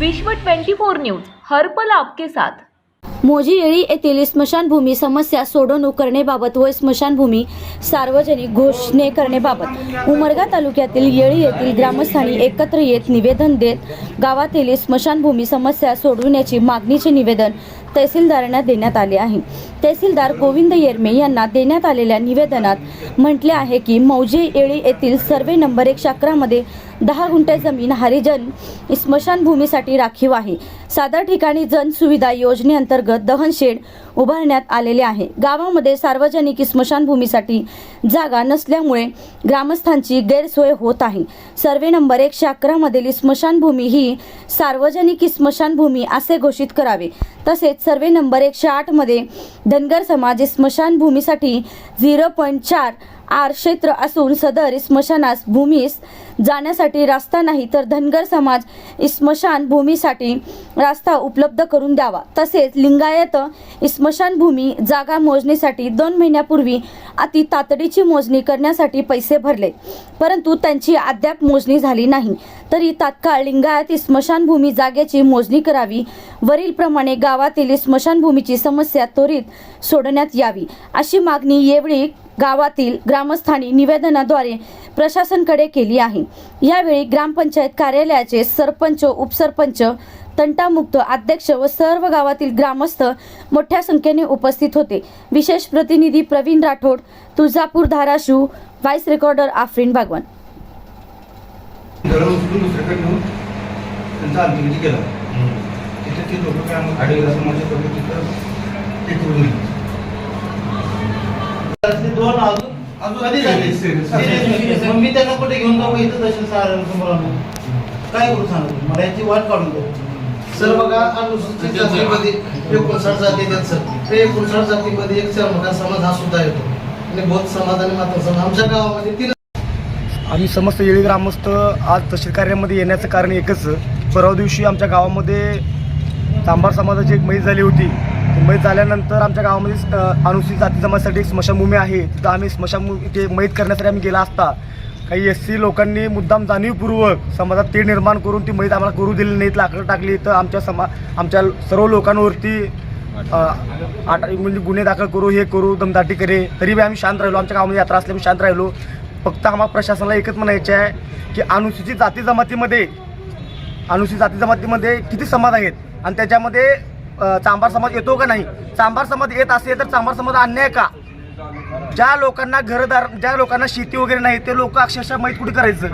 विश्व 24 न्यूज हर्पल आपके साथ. मोजी येळी येथील स्मशानभूमी समस्या सोडवणूक करण्याबाबत व स्मशानभूमी सार्वजनिक घोषणे करण्याबाबत उमरगा तालुक्यातील येळी येथील ग्रामस्थांनी एकत्र येत निवेदन देत गावातील स्मशानभूमी समस्या सोडवण्याची मागणीचे निवेदन तहसीलदारांना देण्यात आले आहे. तहसीलदार गोविंद येरमे यांना देण्यात आलेल्या निवेदनात म्हटले आहे की मौजे येळी येथील सर्वे नंबर एकशे अकरामध्ये दहा गुंठे जमीन हरिजन स्मशानभूमीसाठी राखीव आहे. सादर ठिकाणी जन सुविधा योजनेअंतर्गत दहनशेड उभारण्यात आलेले आहे. गावामध्ये सार्वजनिक स्मशानभूमीसाठी जागा नसल्यामुळे ग्रामस्थांची गैरसोय होत आहे. सर्वे नंबर एकशे अकरा मधील स्मशानभूमी ही सार्वजनिक स्मशानभूमी असे घोषित करावे. तसेच सर्वे नंबर एकशे आठमध्ये धनगर समाज स्मशानभूमीसाठी झिरो पॉईंट चार आर क्षेत्र असून सदर स्मशानास भूमीस जाण्यासाठी रास्ता नाही तर धनगर समाज स्मशानभूमीसाठी रास्ता उपलब्ध करून द्यावा. तसेच लिंगायत स्मशानभूमी जागा मोजणीसाठी दोन महिन्यापूर्वी अति तातडीची मोजणी करण्यासाठी पैसे भरले. परंतु त्यांची अद्याप मोजणी झाली नाही. तरी तात्काळ लिंगायत स्मशानभूमी जागेची मोजणी करावी. वरीलप्रमाणे गावातील स्मशानभूमीची समस्या त्वरित सोडण्यात यावी. अशी मागणी यावेळी गावातील ग्रामस्थांनी निवेदनाद्वारे प्रशासनकडे केली आहे. यावेळी ग्रामपंचायत कार्यालयाचे सरपंच उपसरपंच तंटामुक्त अध्यक्ष व सर्व गावातील ग्रामस्थ मोठ्या संख्येने उपस्थित होते. विशेष प्रतिनिधी प्रवीण राठोड तुळजापूर धाराशिव व्हाईस रेकॉर्डर आफरीन केला. दोन अजून अजून कधी झाले serious. Serious. मग मी त्यांना कुठे घेऊन जाऊ इथं समोर आणून काय करू सांगा? मला याची वाट काढून सर बघा अनुसूचित जातीमध्ये एकोणसाठ जाती आहेत सर. ते एकोणसाठ जातीमध्ये एक चर्मकार समाज हा सुद्धा येतो. आणि बौद्ध समाज आणि माता समाज आमच्या गावामध्ये तीन आम्ही समस्त येळी ग्रामस्थ आज तहसील कार्यामध्ये येण्याचं कारण एकच परवा दिवशी आमच्या गावामध्ये चांभार समाजाची एक मैत झाली होती. मुंबईत झाल्यानंतर आमच्या गावामध्ये अनुसूचित जाती जमातीसाठी एक स्मशानभूमी आहे. तिथं आम्ही स्मशानभूमी ते मैत करण्यासाठी आम्ही गेला असता. काही एस सी लोकांनी मुद्दाम जाणीवपूर्वक समाजात ते निर्माण करून ती मैत आम्हाला करू दिली नाहीत लाकडं टाकली. तर आमच्या समा आमच्या सर्व लोकांवरती म्हणजे गुन्हे दाखल करू हे करू दमदाटी करे. तरी बी आम्ही शांत राहिलो. आमच्या गावामध्ये यात्रा असल्यामुळे शांत राहिलो. फक्त आम्हाला प्रशासनाला एकच म्हणायचे आहे की अनुसूचित जाती जमातीमध्ये अनुसूचित जाती जमातीमध्ये किती समाज आहेत? आणि त्याच्यामध्ये चांभार समाज येतो का नाही? चांभार समाज येत असेल तर चांभार समाज अन्याय का? ज्या लोकांना घरदार ज्या लोकांना शेती वगैरे नाही ते लोक अक्षरशः मैत कुठे करायचं?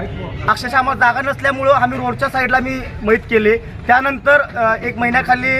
अक्षरशः आम्हाला जागा नसल्यामुळं आम्ही रोडच्या साईडला मी मैत केले. त्यानंतर एक महिन्याखाली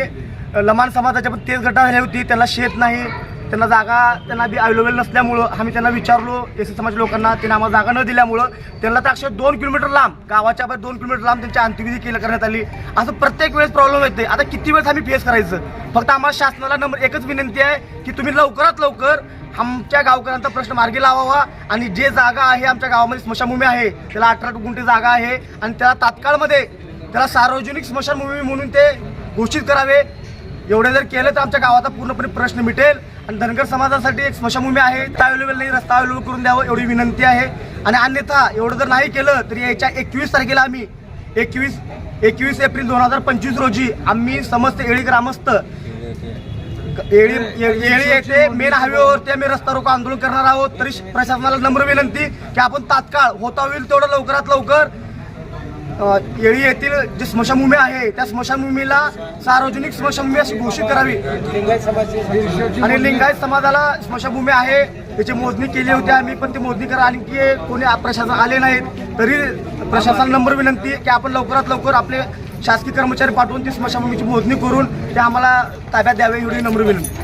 लमान समाजाच्या पण तेच गटा झाली होती. त्याला शेत नाही त्यांना जागा त्यांना बी अवेलेबल नसल्यामुळं आम्ही त्यांना विचारलो एस सी समाज लोकांना त्यांना आम्हाला जागा न दिल्यामुळं त्यांना तर अक्षर दोन किलोमीटर लांब गावाच्या बाहेर दोन किलोमीटर लांब त्यांची अंत्यविधी केली करण्यात आली. असं प्रत्येक वेळेस प्रॉब्लेम येते आता किती वेळेस आम्ही फेस करायचं? फक्त आम्हाला शासनाला नंबर एकच विनंती आहे की तुम्ही लवकरात लवकर आमच्या गावकऱ्यांचा प्रश्न मार्गी लावावा आणि जे जागा आहे आमच्या गावामध्ये स्मशानभूमी आहे त्याला अठरा गुंठे जागा आहे आणि त्याला तात्काळमध्ये त्याला सार्वजनिक स्मशानभूमी म्हणून ते घोषित करावे. एवढे जर केलं तर आमच्या गावाचा पूर्णपणे प्रश्न मिटेल. आणि धनगर समाजासाठी एक स्मशभूमी आहे. त्या अवेलेबल नाही रस्ता अवेलेबल करून द्यावं एवढी विनंती आहे. आणि अन्यथा एवढं जर नाही केलं तरी याच्या एकवीस तारखेला आम्ही एकवीस एकवीस एप्रिल दोन हजार पंचवीस रोजी आम्ही समस्त येळी ग्रामस्थ येळी येळी येथे मेन हायवेवरती आम्ही रस्ता रोको आंदोलन करणार आहोत. तरी प्रशासनाला नम्र विनंती की आपण तात्काळ होता होईल तेवढं लवकरात लवकर येळी येथील जी स्मशानभूमी आहे त्या स्मशानभूमीला सार्वजनिक स्मशानभूमी अशी घोषित करावी. आणि लिंगायत समाजाला स्मशानभूमी आहे त्याची मोजणी केली होती आम्ही पण ती मोजणी करा आणखी कोणी प्रशासन आले नाहीत. तरी प्रशासन नंबर विनंती की आपण लवकरात लवकर आपले शासकीय कर्मचारी पाठवून ती स्मशानभूमीची मोजणी करून ते आम्हाला ताब्यात द्यावे एवढी नम्र विनंती.